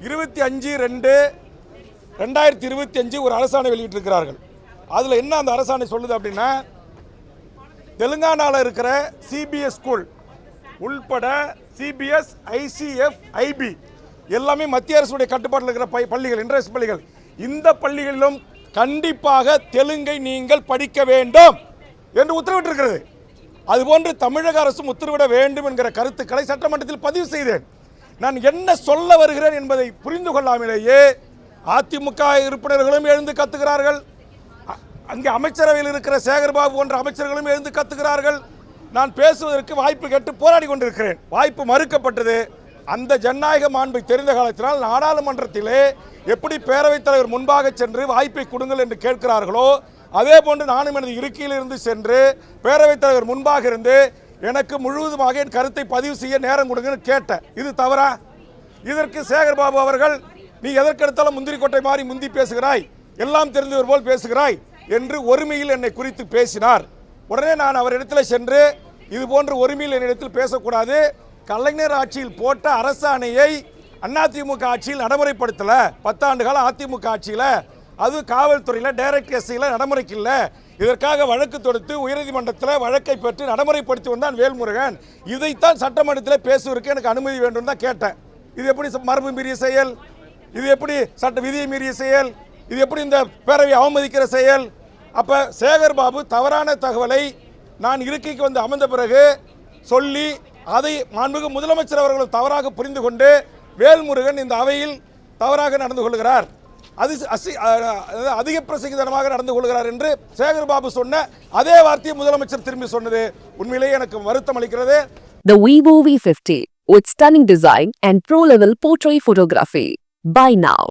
இருபத்தி அஞ்சு ரெண்டு ரெண்டாயிரத்தி இருபத்தி அஞ்சு ஒரு அரசாணை வெளியிட்டிருக்கிறார்கள். அதில் என்ன அந்த அரசாணை சொல்லுது அப்படின்னா தெலுங்கானாவில் இருக்கிற சிபிஎஸ் ஸ்கூல் உள்பட சிபிஎஸ் ஐசிஎஃப் ஐபி எல்லாமே மத்திய அரசுடைய கட்டுப்பாட்டில் இருக்கிற பை- பள்ளிகள் இன்ட்ரெஸ்ட் பள்ளிகள். இந்த பள்ளிகளிலும் கண்டிப்பாக தெலுங்கை நீங்கள் படிக்க வேண்டும் என்று உத்தரவிட்டிருக்கிறது. அதுபோன்று தமிழக அரசும் உத்தரவிட வேண்டும் என்கிற கருத்துக்களை சட்டமன்றத்தில் பதிவு செய்தேன். நான் என்ன சொல்ல வருகிறேன் என்பதை புரிந்து கொள்ளாமலேயே அதிமுக உறுப்பினர்களும் எழுந்து கத்துகிறார்கள். அங்கே அமைச்சரவையில் இருக்கிற சேகர்பாபு போன்ற அமைச்சர்களும் எழுந்து கத்துகிறார்கள். நான் பேசுவதற்கு வாய்ப்பு கேட்டு போராடி கொண்டிருக்கிறேன். வாய்ப்பு மறுக்கப்பட்டது. அந்த ஜனநாயக மாண்பை தெரிந்த காலத்தினால் நாடாளுமன்றத்திலே எப்படி பேரவைத் தலைவர் முன்பாக சென்று வாய்ப்பை கொடுங்கள் என்று கேட்கிறார்களோ அதே போன்று நானும் எனது இருக்கையில் இருந்து சென்று பேரவைத் தலைவர் முன்பாக இருந்து எனக்கு முழுவதுமாக என் கருத்தை பதிவு செய்ய நேரம் கொடுங்கன்னு கேட்டேன். இது தவறா? இதற்கு சேகர்பாபு அவர்கள் நீ எதற்கெடுத்தாலும் முந்திரி கொட்டை மாறி முந்தி பேசுகிறாய். எல்லாம் தெரிந்தவர் போல் பேசுகிறாய் என்று ஒருமையில் என்னை குறித்து பேசினார். உடனே நான் அவரிடத்தில் சென்று இது போன்ற ஒருமையில் என்னிடத்தில் பேசக்கூடாது. கலைஞர் ஆட்சியில் போட்ட அரசாணையை அதிமுக ஆட்சியில் நடைமுறைப்படுத்தலை. பத்தாண்டு காலம் அதிமுக ஆட்சியில் அது காவல்துறையில் டைரக்ட் எஸ்ஐயில் நடைமுறைக்கு இல்லை. இதற்காக வழக்கு தொடுத்து உயர்நீதிமன்றத்தில் வழக்கை பெற்று நடைமுறைப்படுத்தி வந்தான் வேல்முருகன். இதைத்தான் சட்டமன்றத்தில் பேசுவதற்கு எனக்கு அனுமதி வேண்டும் தான் கேட்டேன். இது எப்படி மரபு மீறிய செயல்? இது எப்படி சட்ட விதியை மீறிய செயல்? இது எப்படி இந்த பேரவை அவமதிக்கிற செயல்? அப்போ சேகர் பாபு தவறான தகவலை நான் இருக்கைக்கு வந்து அமர்ந்த பிறகு சொல்லி அதை மாண்புமிகு முதலமைச்சர் அவர்கள் தவறாக புரிந்து கொண்டு வேல்முருகன் இந்த அவையில் தவறாக நடந்து கொள்கிறார். அது அசி அதாவது அதிக பிரசங்கிதனமாக நடந்து கொள்கிறார் என்று சேகர் பாபு சொன்ன அதே வார்த்தையை முதலமைச்சர் திரும்பி சொன்னது உண்மையிலேயே எனக்கு வருத்தம் அளிக்கிறது The Vivo V50 with stunning design and pro-level portrait photography. Buy now.